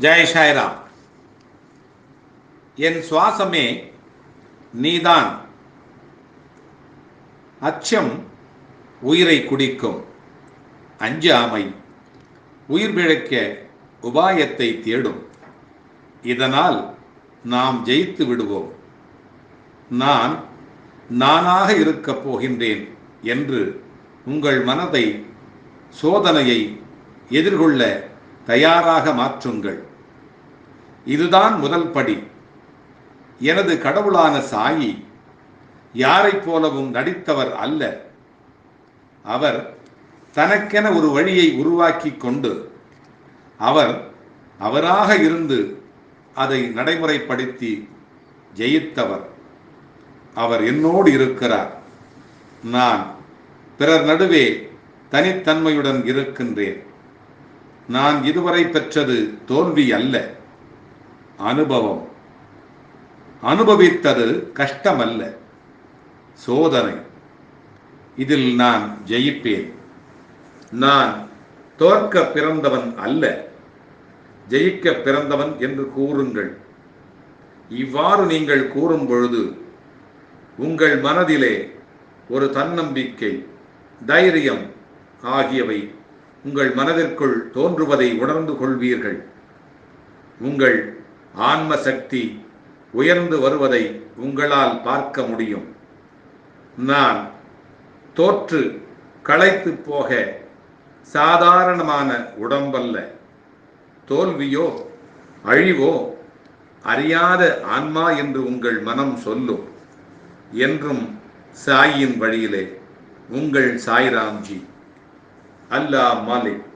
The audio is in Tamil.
ஜெய் சாய்ராம். என் சுவாசமே நீதான். அச்சம் உயிரை குடிக்கும். அஞ்சாமை உயிர் பிழைக்க உபாயத்தை தேடும். இதனால் நாம் ஜெயித்து விடுவோம். நான் நானாக இருக்கப் போகின்றேன் என்று உங்கள் மனதை சோதனையை எதிர்கொள்ள தயாராக மாற்றுங்கள். இதுதான் முதல் படி. எனது கடவுளான சாயி யாரைப் போலவும் நடித்தவர் அல்ல. அவர் தனக்கென ஒரு வழியை உருவாக்கி கொண்டு அவர் அவராக இருந்து அதை நடைமுறைப்படுத்தி ஜெயித்தவர். அவர் என்னோடு இருக்கிறார். நான் பிறர் நடுவே தனித்தன்மையுடன் இருக்கின்றேன். நான் இதுவரை பெற்றது தோல்வி அல்ல. அனுபவம். அனுபவித்தது கஷ்டமல்ல. சோதனை. இதில் நான் ஜெயிப்பேன். நான் தோற்க பிறந்தவன் அல்ல. ஜெயிக்க பிறந்தவன் என்று கூறுங்கள். இவ்வாறு நீங்கள் கூறும் பொழுது உங்கள் மனதிலே ஒரு தன்னம்பிக்கை தைரியம் ஆகியவை உங்கள் மனதிற்குள் தோன்றுவதை உணர்ந்து கொள்வீர்கள். உங்கள் ஆன்ம சக்தி உயர்ந்து வருவதை உங்களால் பார்க்க முடியும். நான் தோற்று களைத்து போக சாதாரணமான உடம்பல்ல. தோல்வியோ அழிவோ அறியாத ஆன்மா என்று உங்கள் மனம் சொல்லும். என்றும் சாயின் வழியிலே உங்கள் சாய்ராம்ஜி. আল্লাহ মালিক